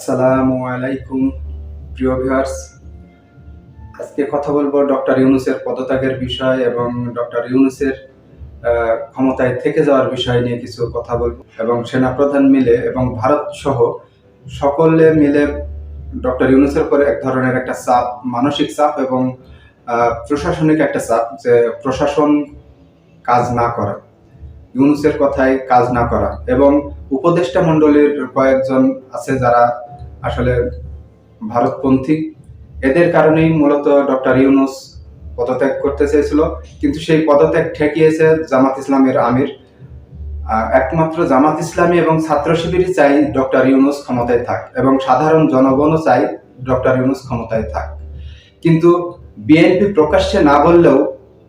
আসসালামু আলাইকুম, প্রিয় ভিউয়ার্স। আজকে কথা বলব ডক্টর ইউনুসের পদত্যাগের বিষয় এবং ডক্টর ইউনুসের ক্ষমতায় থেকে যাওয়ার বিষয় নিয়ে কিছু কথা বলব এবং সেনাপ্রধান মিলে এবং ভারত সহ সকলে মিলে ডক্টর ইউনুসের উপর এক ধরনের একটা চাপ, মানসিক চাপ এবং প্রশাসনিক একটা চাপ যে প্রশাসন কাজ না করা, ইউনুসের কথায় কাজ না করা এবং উপদেষ্টা মণ্ডলীর কয়েকজন আছে যারা ভারতপন্থী। এদের কারণেই মূলত ডক্টর ইউনুস পদত্যাগ করতে চেয়েছিল, কিন্তু সেই পদত্যাগ ঠেকিয়েছে জামাত ইসলামের আমির। একমাত্র জামাত ইসলামী এবং ছাত্র শিবিরই চাই ডক্টর ইউনুস ক্ষমতায় থাক এবং সাধারণ জনগণও চাই ডক্টর ইউনুস ক্ষমতায় থাক। কিন্তু বিএনপি প্রকাশ্যে না বললেও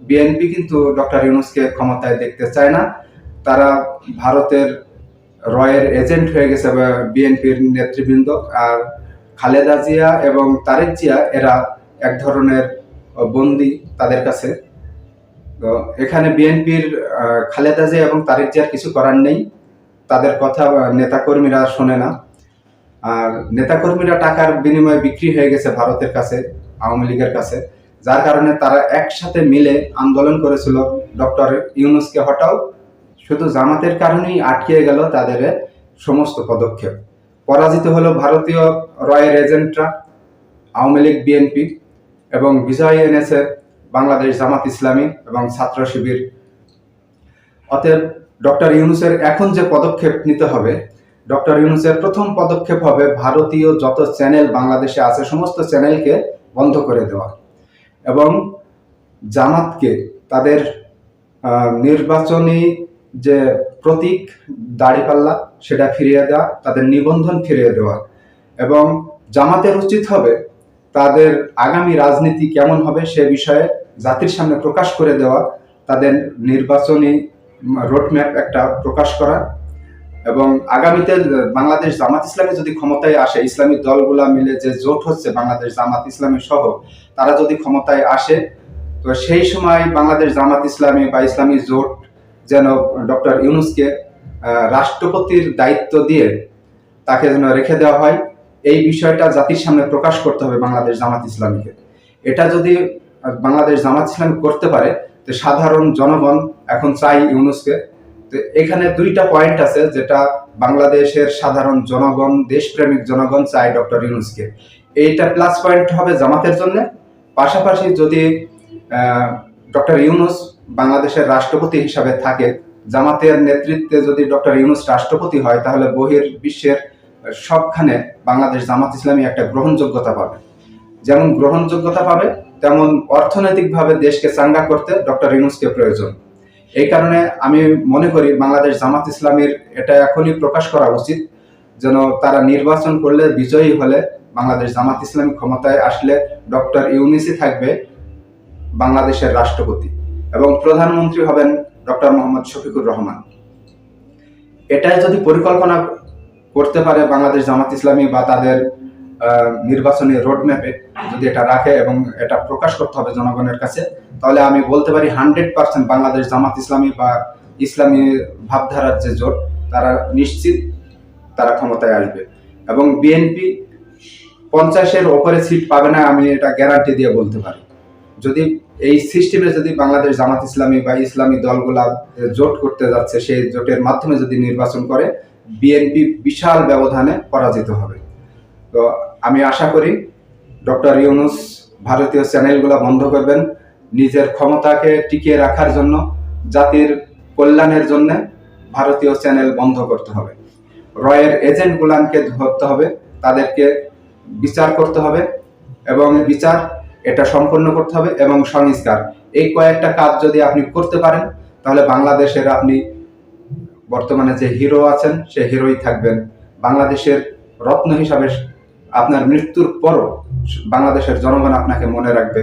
বিএনপি কিন্তু ডক্টর ইউনুসকে ক্ষমতায় দেখতে চায় না। তারা ভারতের রয়ের এজেন্ট হয়ে গেছে বিএনপির নেতৃবৃন্দ, আর খালেদা জিয়া এবং তারেক জিয়া, এরা এক ধরনের বন্দি তাদের কাছে। তো এখানে বিএনপির খালেদা জিয়া এবং তারেক জিয়ার কিছু করার নেই। তাদের কথা নেতাকর্মীরা শোনে না। আর নেতাকর্মীরা টাকার বিনিময়ে বিক্রি হয়ে গেছে ভারতের কাছে, আওয়ামী লীগের কাছে। যার কারণে তারা একসাথে মিলে আন্দোলন করেছিল ডক্টর ইউনুসকে হটাও। শুধু জামাতের কারণেই আটকে গেল তাদের সমস্ত পদক্ষেপ। পরাজিত হলো ভারতীয় রয়ের এজেন্টরা, আওয়ামী লীগ, বিএনপি এবং বিজয় এনেছে বাংলাদেশ জামাত ইসলামী এবং ছাত্র শিবির। অতএব ডক্টর ইউনুসের এখন যে পদক্ষেপ নিতে হবে, ডক্টর ইউনুসের প্রথম পদক্ষেপ হবে ভারতীয় যত চ্যানেল বাংলাদেশে আছে, সমস্ত চ্যানেলকে বন্ধ করে দেওয়া এবং জামাতকে তাদের নির্বাচনী যে প্রতীক দাড়িপাল্লা সেটা ফিরিয়ে দেওয়া, তাদের নিবন্ধন ফিরিয়ে দেওয়া। এবং জামাতের উচিত হবে, তাদের আগামী রাজনীতি কেমন হবে সে বিষয়ে জাতির সামনে প্রকাশ করে দেওয়া, তাদের নির্বাচনী রোডম্যাপ একটা প্রকাশ করা। এবং আগামীতে বাংলাদেশ জামাত ইসলামী যদি ক্ষমতায় আসে, ইসলামী দলগুলা মিলে যে জোট হচ্ছে বাংলাদেশ জামাত ইসলামী সহ, তারা যদি ক্ষমতায় আসে, তো সেই সময় বাংলাদেশ জামাত ইসলামী বা ইসলামী জোট যেন ডক্টর ইউনুসকে রাষ্ট্রপতির দায়িত্ব দিয়ে তাকে যেন রেখে দেওয়া হয়। এই বিষয়টা জাতির সামনে প্রকাশ করতে হবে বাংলাদেশ জামাত ইসলামীকে। এটা যদি বাংলাদেশ জামাত ইসলামী করতে পারে, তো সাধারণ জনগণ এখন চাই ইউনুসকে। তো এখানে দুইটা পয়েন্ট আছে যেটা বাংলাদেশের সাধারণ জনগণ, দেশপ্রেমিক জনগণ চায় ডক্টর ইউনুসকে। এইটা প্লাস পয়েন্ট হবে জামাতের জন্য। পাশাপাশি যদি ডক্টর ইউনুস বাংলাদেশের রাষ্ট্রপতি হিসাবে থাকে, জামাতের নেতৃত্বে যদি ডক্টর ইউনুস রাষ্ট্রপতি হয়, তাহলে বহির বিশ্বের সবখানে বাংলাদেশ জামাত ইসলামী একটা গ্রহণযোগ্যতা পাবে। যেমন গ্রহণযোগ্যতা পাবে, তেমন অর্থনৈতিকভাবে দেশকে চাঙ্গা করতে ডক্টর ইউনুসকে প্রয়োজন। এই কারণে আমি মনে করি বাংলাদেশ জামাত ইসলামীর এটা এখনই প্রকাশ করা উচিত, যেন তারা নির্বাচন করলে বিজয়ী হলে বাংলাদেশ জামাত ইসলামী ক্ষমতায় আসলে ডক্টর ইউনিসই থাকবে বাংলাদেশের রাষ্ট্রপতি এবং প্রধানমন্ত্রী হবেন ডক্টর মোহাম্মদ শফিকুর রহমান। এটাই যদি পরিকল্পনা করতে পারে বাংলাদেশ জামাত ইসলামী বা তাদের নির্বাচনী রোডম্যাপে যদি এটা রাখে এবং এটা প্রকাশ করতে হবে জনগণের কাছে, তাহলে আমি বলতে পারি হান্ড্রেড পার্সেন্ট বাংলাদেশ জামাত ইসলামী বা ইসলামী ভাবধারার যে জোট, তারা নিশ্চিত তারা ক্ষমতায় আসবে। এবং বিএনপি পঞ্চাশের ওপরে সিট পাবে না, আমি এটা গ্যারান্টি দিয়ে বলতে পারি। যদি এই সিস্টেমে যদি বাংলাদেশ জামাত ইসলামী বা ইসলামী দলগুলা জোট করতে যাচ্ছে, সেই জোটের মাধ্যমে যদি নির্বাচন করে, বিএনপি বিশাল ব্যবধানে পরাজিত হবে। তো আমি আশা করি ডক্টর ইউনুস ভারতীয় চ্যানেলগুলো বন্ধ করবেন নিজের ক্ষমতাকে টিকিয়ে রাখার জন্য, জাতির কল্যাণের জন্য ভারতীয় চ্যানেল বন্ধ করতে হবে। রয়ের এজেন্টগুলানকে ধরতে হবে, তাদেরকে বিচার করতে হবে এবং বিচার এটা সম্পন্ন করতে হবে এবং সংস্কার। এই কয়েকটা কাজ যদি আপনি করতে পারেন, তাহলে বাংলাদেশের আপনি বর্তমানে যে হিরো আছেন, সে হিরোই থাকবেন। বাংলাদেশের রত্ন হিসাবে আপনার মৃত্যুর পরও বাংলাদেশের জনগণ আপনাকে মনে রাখবে।